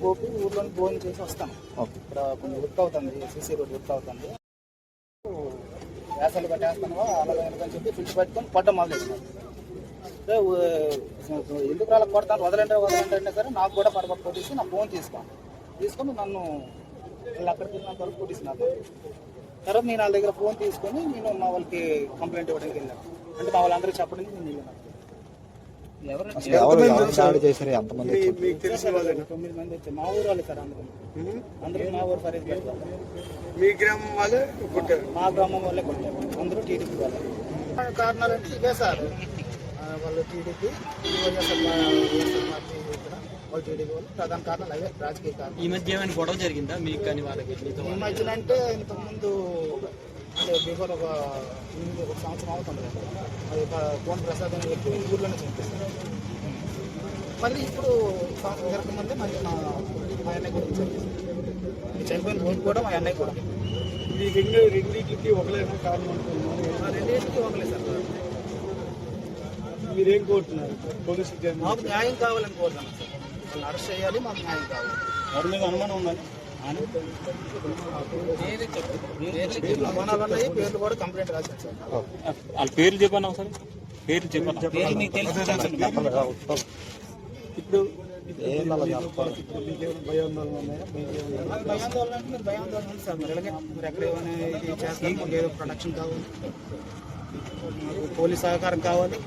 గోపి ఊర్లో భోజనం చేసి వస్తాను ఓకే. ఇక్కడ కొంచెం వర్క్ అవుతుంది సీసీ రోడ్ వర్క్ అవుతుంది. వేసాలు కట్టేస్తాను అలాగే ఎందుకని చెప్పి ఫిక్స్ పెట్టుకొని పడ్డం ఊ- ఎందుకు రాళ్ళకి కొడతాను? వదలంటే వదలంటే అంటే సరే నాకు కూడా పడబడి కొట్టేసి నా ఫోన్ తీసుకోను తీసుకొని నన్ను వాళ్ళు అక్కడికి వెళ్ళినంత వరకు కొట్టేసి నాకు తర్వాత నేను వాళ్ళ దగ్గర ఫోన్ తీసుకొని నేను మా వాళ్ళకి కంప్లైంట్ ఇవ్వడానికి వెళ్ళాను. అంటే మా వాళ్ళందరికీ చెప్పడానికి నేను వెళ్ళాను మీకు తెలిసిన మా ఊరు వాళ్ళు సార్ అందరూ అందరూ మా ఊరు ఫరీద్ మీ గ్రామం వాళ్ళే కొట్టారు? మా గ్రామం వాళ్ళే కొట్టారు. అందరూ టీడీపీ వాళ్ళే. కారణాలు అంటే ఇవే సార్. వాళ్ళు టీడీపీ వాళ్ళు టీడీపీ వాళ్ళు ప్రధాన కారణాలు అవే రాజకీయ కారణాలు. ఈ మధ్య ఏమైనా గొడవ జరిగిందా? మీకు కానీ వాళ్ళకి ఈ మధ్యన అంటే ఇంతకుముందు బిఫోర్ ఒక ఒక సంవత్సరం అవుతుంది. అది ఒక కోన్ ప్రసాద్ అనే వ్యక్తి ఊర్లోనే చనిపిస్తారు మళ్ళీ ఇప్పుడు సంవత్సరం జరగక ముందే మళ్ళీ మా మా అన్నయ్య ఈ చనిపోయిన రోజు కూడా మా అన్నయ్య కూడా. ఈ రెండు రెండింటికి ఒకలేనా కారణం రెండింటికి ఒకలే సార్. మీరేం కోరుతున్నారు? పోలీసు మాకు న్యాయం కావాలని కోరుతున్నాను సార్. అరెస్ట్ చేయాలి మాకు న్యాయం కావాలి. ఎవరి మీద అనుమానం ఉందని పేర్లు కూడా కంప్లైంట్ రాశాను సార్ వాళ్ళ పేర్లు చెప్పాను ఒకసారి? పేర్లు చెప్పాను? పేర్లు మీకు ఇప్పుడు భయాందోళన అంటే మీరు భయాందోళన ఉంది సార్ మరి మీరు ఎక్కడ ఏమైనా ఇది చేస్తాం మాకు ఏదో ప్రొడక్షన్ కావాలి పోలీస్ సహకారం కావాలి.